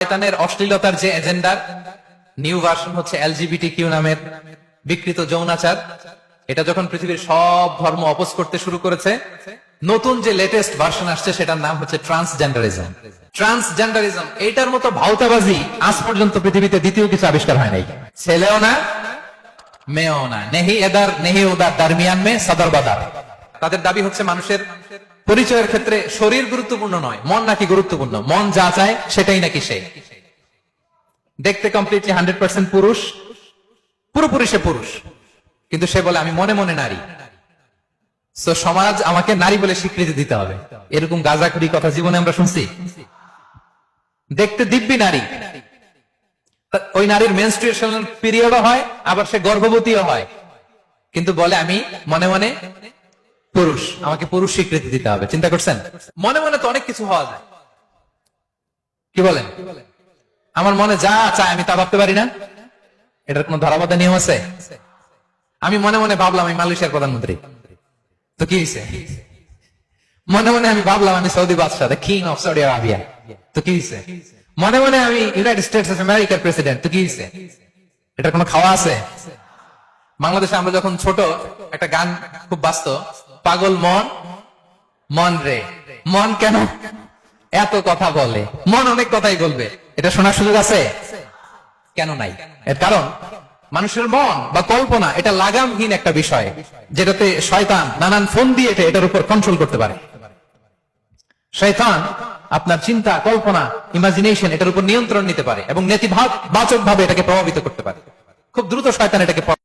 শয়তানের অশ্লীলতার যে এজেন্ডার নিউ ভার্সন হচ্ছে এলজিবিটি কিউ নামের বিকৃত যৌনাচার। এটা যখন পৃথিবীর সব ধর্ম অপোজ করতে শুরু করেছে, নতুন যে লেটেস্ট ভার্সন আসছে, সেটার নাম হচ্ছে ট্রান্সজেন্ডারিজম ট্রান্সজেন্ডারিজম এইটার মতো ভাউতাবাজি আজ পর্যন্ত পৃথিবীতে দ্বিতীয় কিছু আবিষ্কার হয় নাই। ছেলেও না, মেয়েও না। নেহি এদার, নেহি উদার, দারমিয়ান মে, সাদার বাদার। তাদের দাবি হচ্ছে মানুষের পরিচয়ের ক্ষেত্রে শরীর গুরুত্বপূর্ণ নয়, মন নাকি গুরুত্বপূর্ণ? মন যা চায় সেটাই নাকি সে। দেখতে কমপ্লিটলি হান্ড্রেড পার্সেন্ট পুরুষ, পুরোপুরি সে পুরুষ। কিন্তু সে বলে, আমি মনে মনে নারী। তো সমাজ আমাকে নারী বলে স্বীকৃতি দিতে হবে। এরকম গাজাখুরি কথা জীবনে আমরা শুনছি। দেখতে দিব্যি নারী। ওই নারীর মেনস্ট্রুয়েশন পিরিয়ডও হয়, আবার সে গর্ভবতীও হয়। কিন্তু বলে, আমি মনে মনে পুরুষ, আমাকে পুরুষ স্বীকৃতি দিতে হবে, চিন্তা করছেন? মনে মনে তো অনেক কিছু হওয়া যায়। কি বলেন? আমার মনে যা চায় আমি তা ভাবতে পারি না। এটার কোন ধরাবাধা নিয়ম আছে? আমি মনে মনে ভাবলাম আমি মালয়েশিয়ার প্রধানমন্ত্রী। তো কি হয়েছে? মনে মনে আমি ভাবলাম আমি সৌদি বাদশাহ কিং অফ সৌদি আরবিয়া তো কি হয়েছে? মনে মনে আমি ইউনাইটেড স্টেটস অফ আমেরিকার প্রেসিডেন্ট তো কি হয়েছে? এটার কোনো খাওয়া আছে? বাংলাদেশে আমরা যখন ছোট, একটা গান খুব বাস্ত পাগল মন? মন রে। মন কেন? এত কথা বলে। মন অনেক কথাই বলবে। এটা শোনার সুযোগ আছে? কেন নাই? এর কারণ, মানুষের মন বা কল্পনা, এটা লাগামহীন একটা বিষয়, যেটাতে শয়তান নানান ফোন দিয়ে এটা এটার উপর কন্ট্রোল করতে পারে। শয়তান আপনার চিন্তা, কল্পনা ইমাজিনেশন এটার উপর নিয়ন্ত্রণ নিতে পারে এবং নেতিবাচক ভাবে এটাকে প্রভাবিত করতে পারে। খুব দ্রুত শয়তান এটাকে